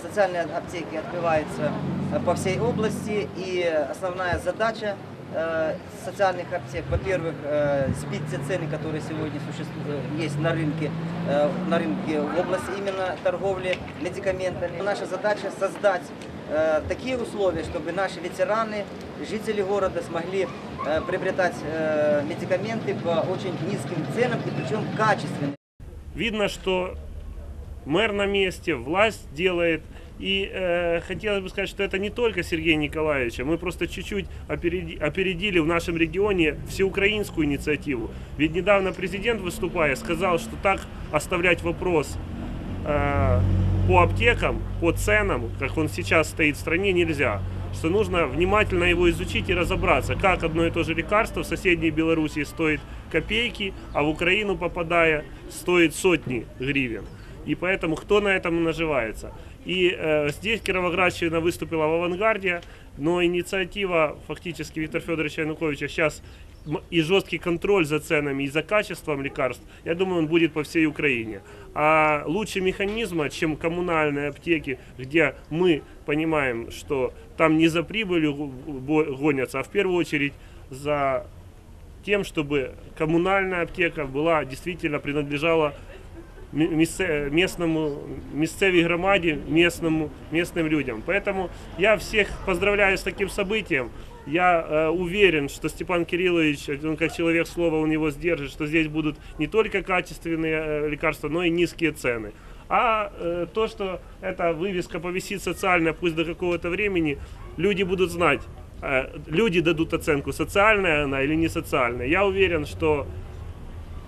Социальные аптеки открываются э, по всей области, и основная задача э, социальных аптек, во-первых, э, сбить те цены, которые сегодня существуют, есть на рынке, на рынке в области именно торговли медикаментами. Наша задача создать такие условия, чтобы наши ветераны, жители города смогли приобретать медикаменты по очень низким ценам и причем качественным. Видно, что мэр на месте, власть делает. И э, хотелось бы сказать, что это не только Сергей Николаевич, а мы просто чуть-чуть опереди- опередили в нашем регионе всеукраинскую инициативу. Ведь недавно президент, выступая, сказал, что так оставлять вопрос э, по аптекам, по ценам, как он сейчас стоит в стране, нельзя. Что нужно внимательно его изучить и разобраться, как одно и то же лекарство в соседней Белоруссии стоит копейки, а в Украину попадая стоит сотни гривен. И поэтому кто на этом наживается? И э, здесь Кировоградщина выступила в авангарде, но инициатива фактически Виктора Федоровича Януковича сейчас и жесткий контроль за ценами и за качеством лекарств, я думаю, он будет по всей Украине. А лучше механизма, чем коммунальные аптеки, где мы понимаем, что там не за прибылью го- го- гонятся, а в первую очередь за тем, чтобы коммунальная аптека была действительно принадлежала місце- местному, місцевій громаді, местному, местным людям. Поэтому я всех поздравляю с таким событием. Я э, уверен, что Степан Кириллович, он как человек слова, он его сдержит, что здесь будут не только качественные э, лекарства, но и низкие цены. А э, то, что эта вывеска повисит социально, пусть до какого-то времени, люди будут знать, э, люди дадут оценку, социальная она или не социальная. Я уверен, что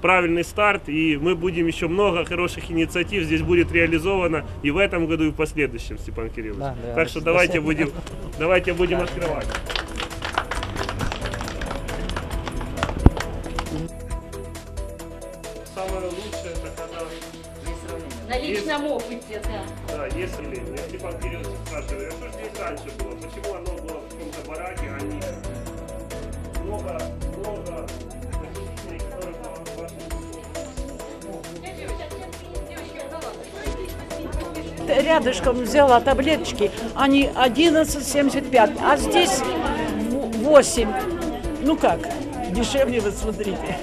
правильный старт, и мы будем еще много хороших инициатив здесь будет реализовано и в этом году, и в последующем, Степан Кириллович. Да, да, так что давайте будем, давайте будем открывать. Самое лучшее это когда На личном опыте, да. да, если меня Степан Кириллович спрашивает, а что же здесь раньше было? Почему оно было в каком-то бараке, а не много рядышком взяла таблеточки, они 11,75, а здесь в- 8. Ну как, дешевле вы смотрите.